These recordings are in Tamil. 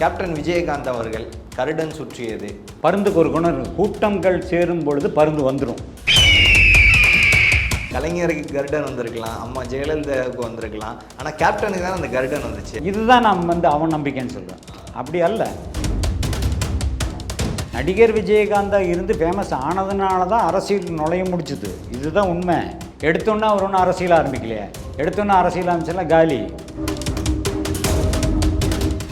கேப்டன் விஜயகாந்த் அவர்கள் கருடன் சுற்றியது. பருந்துக்கு ஒரு குணம் இருக்கு கூட்டங்கள் சேரும் பொழுது பருந்து வந்துடும் கலைஞருக்கு கருடன் வந்திருக்கலாம் அம்மா ஜெயலலிதாவுக்கு வந்திருக்கலாம் ஆனால் கேப்டனுக்கு தான் அந்த கருடன் வந்துச்சு. இதுதான் நான் வந்து அவன் நம்பிக்கைன்னு சொல்கிறேன் அப்படி அல்ல. நடிகர் விஜயகாந்தா இருந்து ஃபேமஸ் ஆனதுனால தான் அரசியல் நுழைய முடிச்சுது இதுதான் உண்மை. எடுத்தோன்னே அவர் ஒன்றும் அரசியல் ஆரம்பிக்கலையே. எடுத்தோன்னே அரசியல் ஆரம்பிச்செல்லாம் காலி.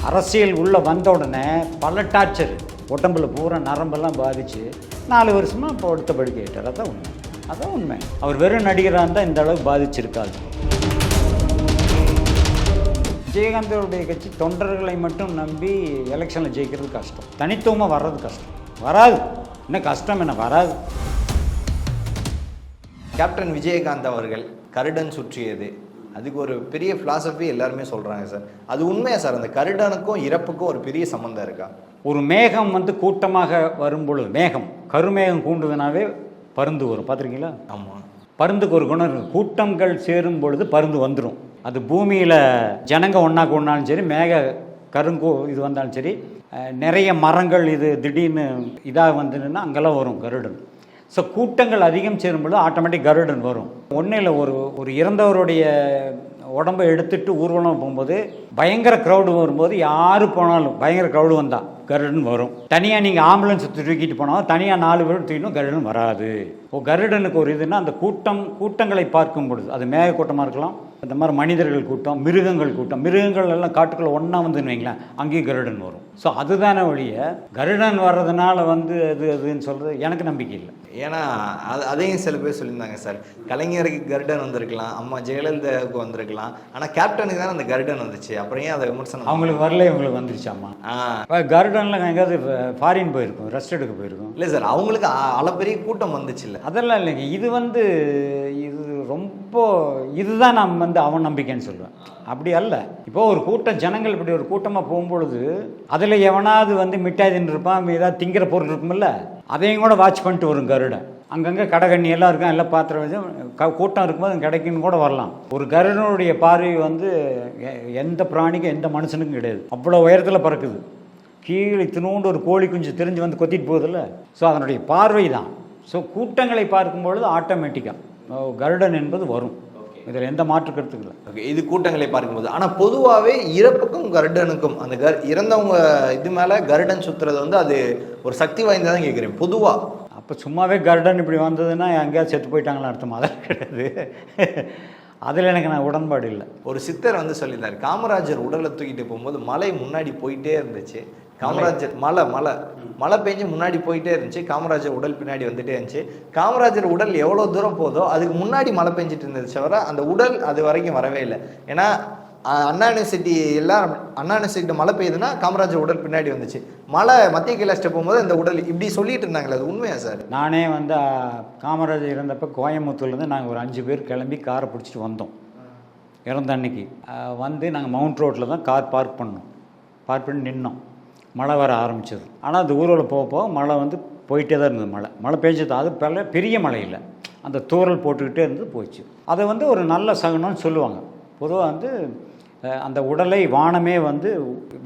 அரசியல் உள்ளே வந்த உடனே பல டார்ச்சர் உடம்புல பூரா நரம்பெல்லாம் பாதிச்சு நாலு வருஷமாக இப்போ அடுத்த படுக்கை அதான் உண்மை. அதான் உண்மை. அவர் வெறும் நடிகராக இருந்தால் இந்த அளவுக்கு பாதிச்சிருக்காது. விஜயகாந்தருடைய கட்சி தொண்டர்களை மட்டும் நம்பி எலெக்ஷனில் ஜெயிக்கிறது கஷ்டம். தனித்துவமாக வர்றது கஷ்டம். வராது. என்ன கஷ்டம் என்ன? வராது. கேப்டன் விஜயகாந்த் அவர்கள் கருடன் சுற்றியது. அதுக்கு ஒரு பெரிய philosophy எல்லாருமே சொல்கிறாங்க சார். அது உண்மையா சார்? அந்த கருடனுக்கும் இறப்புக்கும் ஒரு பெரிய சம்மந்தம் இருக்கா? ஒரு மேகம் வந்து கூட்டமாக வரும்பொழுது மேகம் கருமேகம் கூண்டுதுனாவே பருந்து வரும். பார்த்துருக்கீங்களா? ஆமாம் பருந்துக்கு ஒரு குணம் இருக்கு. கூட்டங்கள் சேரும் பொழுது பருந்து வந்துடும் அது பூமியில் ஜனங்க ஒன்றா கூடினாலும் சரி மேக கருங்கூ இது வந்தாலும் சரி நிறைய மரங்கள் இது திடீர்னு இதாக வந்துன்னா அங்கெல்லாம் வரும் கருடன். ஸோ கூட்டங்கள் அதிகம் சேரும்பொழுது ஆட்டோமேட்டிக் கருடன் வரும். ஒன்றும் இல்லை ஒரு ஒரு இறந்தவருடைய உடம்பை எடுத்துட்டு ஊர்வலம் போகும்போது பயங்கர க்ரௌடு வரும்போது யார் போனாலும் பயங்கர க்ரௌடு வந்தால் கருடன் வரும். தனியாக நீங்கள் ஆம்புலன்ஸ் தூக்கிட்டு போனால் தனியாக நாலு பேரும் தூக்கினோம் கருடன் வராது. ஓ கருடனுக்கு ஒரு இதுன்னா அந்த கூட்டம் கூட்டங்களை பார்க்கும் பொழுது அது மேக கூட்டமாக இருக்கலாம் இந்த மாதிரி மனிதர்கள் கூட்டம் மிருகங்கள் கூட்டம் மிருகங்கள் எல்லாம் காட்டுக்குள்ளே ஒன்றா வந்துன்னு வைங்களேன் அங்கேயும் கருடன் வரும். ஸோ அதுதானே ஒழிய கருடன் வர்றதுனால வந்து அது அதுன்னு சொல்கிறது எனக்கு நம்பிக்கை இல்லை. ஏன்னா அது அதையும் சில பேர் சொல்லியிருந்தாங்க சார். கலைஞருக்கு கருடன் வந்திருக்கலாம் அம்மா ஜெயலலிதாவுக்கு வந்திருக்கலாம். ஆனால் கேப்டனுக்கு தான் அந்த கருடன் வந்துச்சு. அப்புறம் ஏன் அதை விமர்சனம் அவங்களுக்கு வரல இவங்களுக்கு வந்துருச்சாம்மா இப்போ கருடனில் எங்கேயாவது ஃபாரின் போயிருக்கும் ரெஸ்ட் எடுக்க போயிருக்கும். இல்லை சார். அவங்களுக்கு அளப்பெரிய கூட்டம் வந்துச்சு இல்லை. அதெல்லாம் இல்லைங்க. இது வந்து இது ரொம்ப இதுதான் நான் வந்து அவன் நம்பிக்கைன்னு சொல்லுவேன். அப்படி அல்ல. இப்போ ஒரு கூட்டம் ஜனங்கள் இப்படி ஒரு கூட்டமாக போகும்பொழுது அதில் எவனாவது வந்து மிட்டாய் தின்னுருப்பான் ஏதாவது திங்கிற பொருள் இருக்குமில்ல? அதையும் கூட வாட்ச் பண்ணிட்டு வரும் கருடன். அங்கங்கே கடைகண்ணி எல்லாம் இருக்கும் எல்லாம் பாத்திரம் வச்சு க- கூட்டம் இருக்கும்போது கிடைக்குன்னு கூட வரலாம். ஒரு கருடனுடைய பார்வை வந்து எ- எந்த பிராணிக்கும் எந்த மனுஷனுக்கும் கிடையாது. அவ்வளோ உயரத்தில் பறக்குது. கீழே தின்னு ஒரு கோழி குஞ்சு தெரிஞ்சு வந்து கொத்திட்டு போகுதுல்ல? ஸோ அதனுடைய பார்வை தான் ஸோ கூட்டங்களை பார்க்கும்பொழுது ஆட்டோமேட்டிக்காக கருடன் என்பது வரும். இதில் எந்த மாற்று கருத்துக்கும் இல்லை. ஓகே இது கூட்டங்களை பார்க்கும்போது. ஆனால் பொதுவாகவே இறப்புக்கும் கருடனுக்கும் அந்த கர் இறந்தவங்க இது மேலே கருடன் சுற்றுறது வந்து அது ஒரு சக்தி வாய்ந்ததான் கேட்குறேன் பொதுவாக அப்போ சும்மாவே கருடன் இப்படி வந்ததுன்னா எங்கேயாவது செத்து போயிட்டாங்களா அர்த்தம்? அதெல்லாம் கிடையாது. அதில் எனக்கு நான் உடன்பாடு இல்லை. ஒரு சித்தர் வந்து சொல்லியிருந்தார் காமராஜர் உடலை தூக்கிட்டு போகும்போது மலை முன்னாடி போயிட்டே இருந்துச்சு. காமராஜர் மலை மலை மழை. பெஞ்சு முன்னாடி போயிட்டே இருந்துச்சு. காமராஜர் உடல் பின்னாடி வந்துட்டே இருந்துச்சு. காமராஜர் உடல் எவ்வளோ தூரம் போதோ அதுக்கு முன்னாடி மழை பெஞ்சிட்டு இருந்துச்சு தவிர அந்த உடல் அது வரைக்கும் வரவே இல்லை. ஏன்னா அண்ணா யூனிவர்சிட்டி எல்லாம் அண்ணா யூனிவர்சிட்டி மழை பெய்யுதுன்னா காமராஜர் உடல் பின்னாடி வந்துச்சு. மழை மத்திய கைலாஷ்ட போகும்போது அந்த உடல் இப்படி சொல்லிட்டு இருந்தாங்களே அது உண்மையா சார்? நானே வந்து காமராஜர் இறந்தப்போ கோயம்புத்தூர்லேருந்து நாங்கள் ஒரு அஞ்சு பேர் கிளம்பி காரை பிடிச்சிட்டு வந்தோம். இறந்த அன்னைக்கு. வந்து நாங்கள் மவுண்ட் ரோட்டில் தான் கார் பார்க் பண்ணோம். பார்க் பண்ணி நின்னோம். மழை வர ஆரம்பிச்சது. ஆனால் அந்த ஊரில் போக போக மழை வந்து போயிட்டே தான் இருந்தது மழை. மழை பெஞ்சது அது பல பெரிய மழை இல்லை. அந்த தூறல் போட்டுக்கிட்டே இருந்து போச்சு. அதை வந்து ஒரு நல்ல சகுனம்னு சொல்லுவாங்க. பொதுவாக வந்து அந்த உடலை வானமே வந்து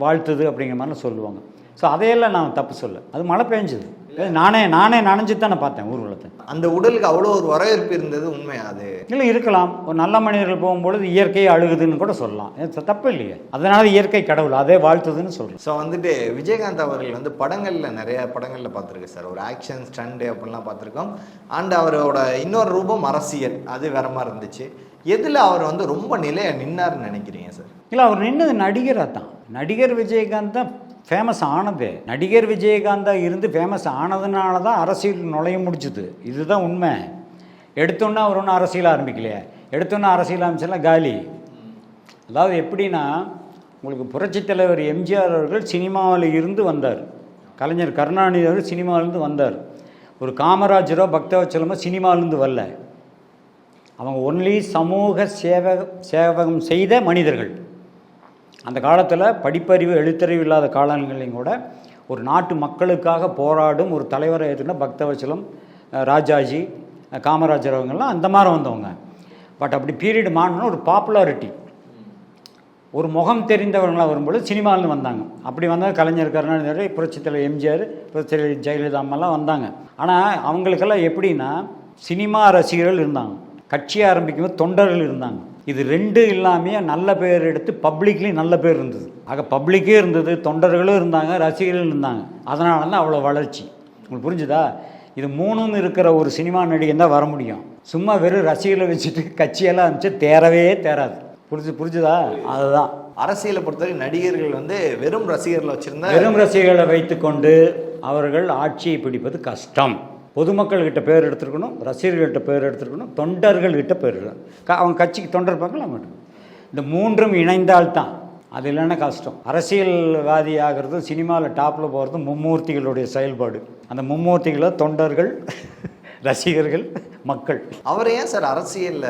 வாழ்த்துது அப்படிங்கிற மாதிரிலாம் சொல்லுவாங்க. ஸோ அதையெல்லாம் நான் தப்பு சொல்ல அது மழை பெஞ்சது. நானே நானே நனைஞ்சு தானே பார்த்தேன் ஊர்வலத்தை அந்த உடலுக்கு அவ்வளோ ஒரு வரவேற்பு இருந்தது உண்மையா அது? இல்லை இருக்கலாம். ஒரு நல்ல மனிதர்கள் போகும்பொழுது இயற்கையை அழுகுதுன்னு கூட சொல்லலாம். தப்பு இல்லையே. அதனால இயற்கை கடவுள் அதே வாழ்த்துதுன்னு சொல்கிறேன் ஸோ வந்துட்டு விஜயகாந்த் அவர்கள் வந்து படங்களில் நிறைய படங்களில் பார்த்துருக்கு சார். ஒரு ஆக்ஷன் ஸ்டண்டு அப்படிலாம் பார்த்துருக்கோம். அண்ட் அவரோட இன்னொரு ரூபம் அரசியல். அது வேற மாதிரி இருந்துச்சு. எதில் அவர் வந்து ரொம்ப நிலையா நின்னார்னு நினைக்கிறீங்க சார்? இல்லை அவர் நின்னது நடிகராக தான் நடிகர் விஜயகாந்த் தான். ஃபேமஸ் ஆனது. நடிகர் விஜயகாந்தாக இருந்து ஃபேமஸ் ஆனதுனால தான் அரசியல் நுழைய முடிச்சுது இதுதான் உண்மை. எடுத்தோன்னே அவர் ஒன்றும் அரசியல் ஆரம்பிக்கலையே. எடுத்தோன்னே அரசியல் ஆரம்பிச்செல்லாம் காலி. அதாவது எப்படின்னா உங்களுக்கு புரட்சித் தலைவர் எம்ஜிஆர் அவர்கள் சினிமாவில் இருந்து வந்தார். கலைஞர் கருணாநிதி அவர்கள் சினிமாவிலேருந்து வந்தார். ஒரு காமராஜரோ பக்தவச்சலமோ சினிமாவிலேருந்து வரல. அவங்க ஒன்லி சமூக சேவக சேவகம் செய்த மனிதர்கள். அந்த காலத்தில் படிப்பறிவு எழுத்தறிவு இல்லாத காலங்களையும் கூட ஒரு நாட்டு மக்களுக்காக போராடும் ஒரு தலைவரை ஏற்றுனா பக்தவச்சலம் ராஜாஜி காமராஜர் அவங்கெல்லாம் அந்த மாதிரி வந்தவங்க. பட் அப்படி பீரியட் மாறினா ஒரு பாப்புலாரிட்டி. ஒரு முகம் தெரிந்தவர்களாக வரும்போது சினிமாவிலேருந்து வந்தாங்க. அப்படி வந்தால் கலைஞர் கருணாநிதி புரட்சித்தலைவர் எம்ஜிஆர் புரட்சித்தலைவர் ஜெயலலிதா அம்மாலாம் வந்தாங்க. ஆனால் அவங்களுக்கெல்லாம் எப்படின்னா சினிமா ரசிகர்கள் இருந்தாங்க. கட்சி ஆரம்பிக்கும்போது தொண்டர்கள் இருந்தாங்க. இது ரெண்டு இல்லாமையே நல்ல பேர் எடுத்து பப்ளிக்லேயும் நல்ல பேர் இருந்தது. ஆக பப்ளிக்கே இருந்தது தொண்டர்களும் இருந்தாங்க ரசிகர்களும் இருந்தாங்க. அதனால தான் அவ்வளோ வளர்ச்சி. உங்களுக்கு புரிஞ்சுதா? இது மூணும் இருக்கிற ஒரு சினிமா நடிகன் தான் வர முடியும். சும்மா வெறும் ரசிகர்களை வச்சுட்டு கட்சியெல்லாம் அமைச்சு தேரவே தேராது புரிஞ்சு புரிஞ்சுதா? அதுதான். அரசியலை பொறுத்தவரை நடிகர்கள் வந்து வெறும் ரசிகர்களை வச்சிருந்தா வெறும் ரசிகர்களை வைத்துக்கொண்டு அவர்கள் ஆட்சியை பிடிப்பது கஷ்டம். பொதுமக்கள்கிட்ட பேர் எடுத்துருக்கணும் ரசிகர்கள்கிட்ட பேர் எடுத்துருக்கணும் தொண்டர்கள்கிட்ட பேர் எடுக்கணும். அவங்க கட்சிக்கு தொண்டர் இருப்பாங்களா அவங்க இந்த மூன்றும் இணைந்தால்தான். அது இல்லைன்னா கஷ்டம். அரசியல்வாதி ஆகிறதும் சினிமாவில் டாப்பில் போகிறதும் மும்மூர்த்திகளுடைய செயல்பாடு. அந்த மும்மூர்த்திகளை தொண்டர்கள் ரசிகர்கள் மக்கள். அவர் ஏன் சார் அரசியல்ல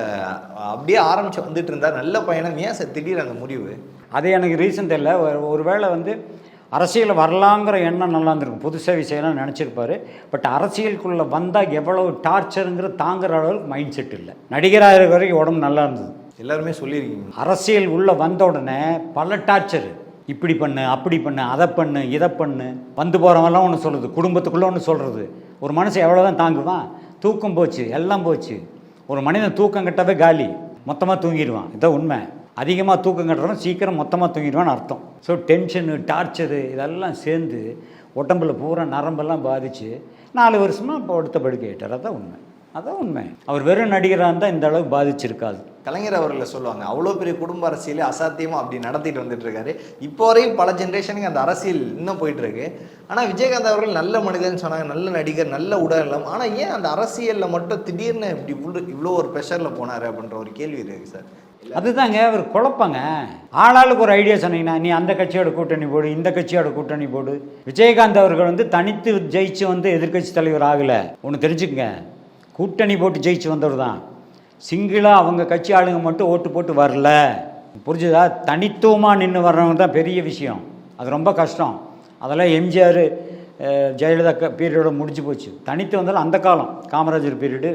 அப்படியே ஆரம்பிச்சு வந்துட்டு இருந்தார்? நல்ல பயணம். ஏன் சார் திடீர் அந்த முடிவு? அது எனக்கு ரீசன் தெரியல ஒரு- ஒருவேளை வந்து அரசியல் வரலாங்கிற எண்ணம் நல்லா இருந்திருக்கும் புது சேவை செய்யலாம் நினச்சிருப்பாரு. பட் அரசியலுக்குள்ளே வந்தால் எவ்வளவு டார்ச்சருங்கிற தாங்குற அளவுக்கு மைண்ட் செட் இல்லை. நடிகராக இருக்கிற வரைக்கும் உடம்பு நல்லா இருந்தது. எல்லாருமே சொல்லியிருக்கீங்க. அரசியல் உள்ளே வந்த உடனே பல டார்ச்சர். இப்படி பண்ணு அப்படி பண்ணு அதை பண்ணு இதை பண்ணு. வந்து போகிறவங்கலாம் ஒன்று சொல்லுது குடும்பத்துக்குள்ளே ஒன்று சொல்கிறது ஒரு மனுஷன் எவ்வளோ தான் தாங்குவான்? தூக்கம் போச்சு எல்லாம் போச்சு. ஒரு மனிதன் தூக்கம் கட்டவே காலி. மொத்தமாக தூங்கிடுவான். இதான் உண்மை. அதிகமாக தூக்கம் கட்டுறவன் சீக்கிரம் மொத்தமாக தூங்கிடுவான்னு அர்த்தம். ஸோ டென்ஷனு டார்ச்சரு இதெல்லாம் சேர்ந்து உடம்புல பூரா நரம்பெல்லாம் பாதித்து நாலு வருஷமாக இப்போ அடுத்த படுக்கையிட்டார் அதான் உண்மை. அதான் உண்மை. அவர் வெறும் நடிகராக இருந்தால் இந்த அளவுக்கு பாதிச்சிருக்காது. கலைஞர் அவர்களை சொல்லுவாங்க அவ்வளோ பெரிய குடும்ப அரசியலே அசாத்தியமாக அப்படி நடத்திட்டு வந்துட்டு இருக்காரு இப்போ வரையும் பல ஜென்ரேஷனுக்கு அந்த அரசியல் இன்னும் போயிட்டு இருக்கு ஆனால் விஜயகாந்த் அவர்கள் நல்ல மனிதன் சொன்னாங்க நல்ல நடிகர் நல்ல உடலம் ஆனால் ஏன் அந்த அரசியலில் மட்டும் திடீர்னு இப்படி இவ்வளோ இவ்வளோ ஒரு ப்ரெஷரில் போனாரு அப்படின்ற ஒரு கேள்வி இருக்கு சார். அதுதாங்க அவர் குழப்பங்க. ஆளாளுக்கு ஒரு ஐடியா சொன்னீங்கன்னா நீ அந்த கட்சியோட கூட்டணி போடு இந்த கட்சியோட கூட்டணி போடு. விஜயகாந்த் அவர்கள் வந்து தனித்து ஜெயிச்சு வந்து எதிர்க்கட்சி தலைவர் ஆகலை. ஒன்று தெரிஞ்சுக்கங்க. கூட்டணி போட்டு ஜெயிச்சு வந்தவர் தான். சிங்கிளாக அவங்க கட்சி ஆளுங்க மட்டும் ஓட்டு போட்டு வரல. புரிஞ்சுதா? தனித்துவமாக நின்று வர்றவங்க தான் பெரிய விஷயம். அது ரொம்ப கஷ்டம். அதெல்லாம் எம்ஜிஆர் ஜெயலலிதா பீரியடோட முடிஞ்சு போச்சு. தனித்து வந்தாலும் அந்த காலம். காமராஜர் பீரியடு.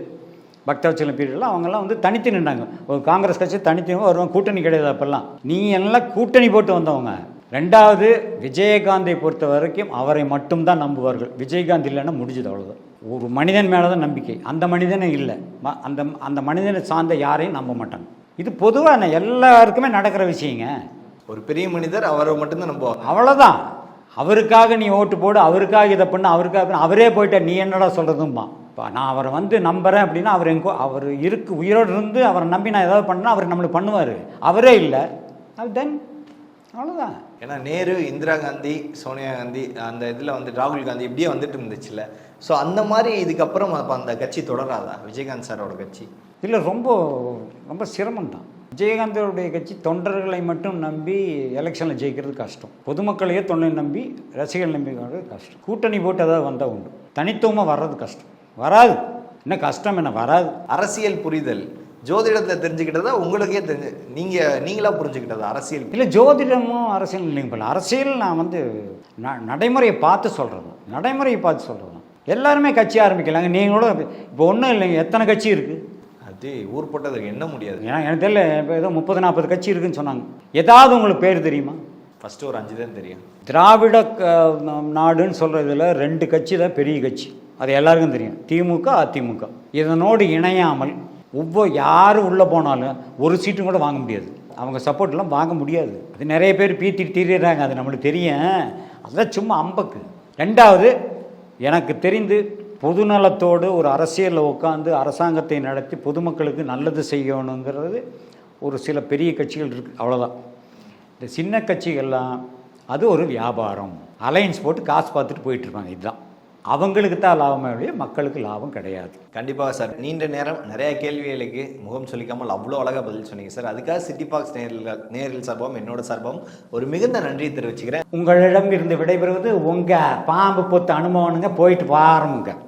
பக்தவச்சலம் பீரியட்லாம் அவங்கெல்லாம் வந்து தனித்து நின்றாங்க ஒரு காங்கிரஸ் கட்சி தனித்து வருவாங்க. கூட்டணி கிடையாது அப்போல்லாம். நீ எல்லாம் கூட்டணி போட்டு வந்தவங்க. ரெண்டாவது விஜயகாந்தை பொறுத்த வரைக்கும் அவரை மட்டும்தான் நம்புவார்கள். விஜயகாந்த் இல்லைன்னா முடிஞ்சது அவ்வளோதான் ஒரு மனிதன் மேலே தான் நம்பிக்கை. அந்த மனிதனே இல்லை. அந்த அந்த மனிதனை சார்ந்த யாரையும் நம்ப மாட்டாங்க. இது பொதுவாக எல்லாருக்குமே நடக்கிற விஷயங்க. ஒரு பெரிய மனிதர் அவரை மட்டும்தான் நம்புவாங்க. அவ்வளோதான் அவருக்காக நீ ஓட்டு போடு அவருக்காக இதை பண்ணு அவருக்காக. அவரே போயிட்ட நீ என்னடா சொல்கிறதும்பா இப்போ நான் அவரை வந்து நம்புறேன் அப்படின்னா அவர் எங்கோ அவர் இருக்கு உயிரோடு இருந்து அவரை நம்பி நான் ஏதாவது பண்ணா அவர் நம்மளுக்கு பண்ணுவார். அவரே இல்லை. அது தென் அவ்வளோதான் ஏன்னா நேரு இந்திரா காந்தி சோனியா காந்தி அந்த இதில் வந்து ராகுல் காந்தி இப்படியே வந்துட்டு இருந்துச்சுல்ல. ஸோ அந்த மாதிரி இதுக்கப்புறம் அப்போ அந்த கட்சி தொடராதா? விஜயகாந்த் சாரோட கட்சி? இல்லை ரொம்ப ரொம்ப சிரமம் தான் விஜயகாந்தோடைய கட்சி தொண்டர்களை மட்டும் நம்பி எலெக்ஷனில் ஜெயிக்கிறது கஷ்டம். பொதுமக்களையே தொண்டை நம்பி ரசிகர்கள் நம்பி கஷ்டம். கூட்டணி போட்டு ஏதாவது வந்தால் உண்டு. தனித்துவமாக வர்றது கஷ்டம். வராது. என்ன கஷ்டம் என்ன வராது. அரசியல் புரிதல். ஜோதிடத்துல தெரிஞ்சுக்கிட்டதா உங்களுக்கே தெரிஞ்சு நீங்க நீங்களா புரிஞ்சுக்கிட்டதா அரசியல்? இல்லை ஜோதிடமும் அரசியல் இல்லைங்க போல. அரசியல் நான் வந்து ந நடைமுறையை பார்த்து சொல்கிறது நடைமுறையை பார்த்து சொல்கிறது எல்லாருமே கட்சி ஆரம்பிக்கலாங்க. நீங்களும் இப்போ ஒன்றும் இல்லைங்க. எத்தனை கட்சி இருக்குது அது ஊர் போட்டதுக்கு என்ன முடியாது? ஏன்னா எனக்கு தெரியல. இப்போ ஏதோ முப்பது நாற்பது கட்சி இருக்குன்னு சொன்னாங்க. ஏதாவது உங்களுக்கு பேர் தெரியுமா? ஃபர்ஸ்ட் ஒரு அஞ்சு தான் தெரியும். திராவிட நாடுன்னு சொல்கிறதுல ரெண்டு கட்சி தான் பெரிய கட்சி. அது எல்லாருக்கும் தெரியும். திமுக அதிமுக. இதனோடு இணையாமல் ஒவ்வொரு யார் உள்ளே போனாலும் ஒரு சீட்டும் கூட வாங்க முடியாது. அவங்க சப்போர்ட்லாம் வாங்க முடியாது. அது நிறைய பேர் பீத்திட்டு திரியிறாங்க. அது நம்மளுக்கு தெரியும். அதான் சும்மா அம்பக்கு. ரெண்டாவது எனக்கு தெரிந்து பொதுநலத்தோடு ஒரு அரசியலில் உட்காந்து அரசாங்கத்தை நடத்தி பொதுமக்களுக்கு நல்லது செய்யணுங்கிறது ஒரு சில பெரிய கட்சிகள் இருக்குது அவ்வளோதான் இந்த சின்ன கட்சிகள்லாம் அது ஒரு வியாபாரம். அலையன்ஸ் போட்டு காசு பார்த்துட்டு போயிட்டுருப்பாங்க இதுதான். அவங்களுக்கு தான் லாபமே ஒழிய மக்களுக்கு லாபம் கிடையாது. கண்டிப்பாக சார். நீண்ட நேரம் நிறைய கேள்விகளுக்கு முகம் சொல்லிக்காமல் அவ்வளோ அழகாக பதில் சொன்னீங்க சார். அதுக்காக சிட்டி பாக்ஸ் நேரில் நேரில் சார்பாகவும் என்னோட சார்பாகவும் ஒரு மிகுந்த நன்றியை தெரிவிச்சுக்கிறேன். உங்களிடம் இருந்து விடைபெறுவது உங்கள் பாம்பு பொத்து அனுபவனுங்க போயிட்டு பாருங்க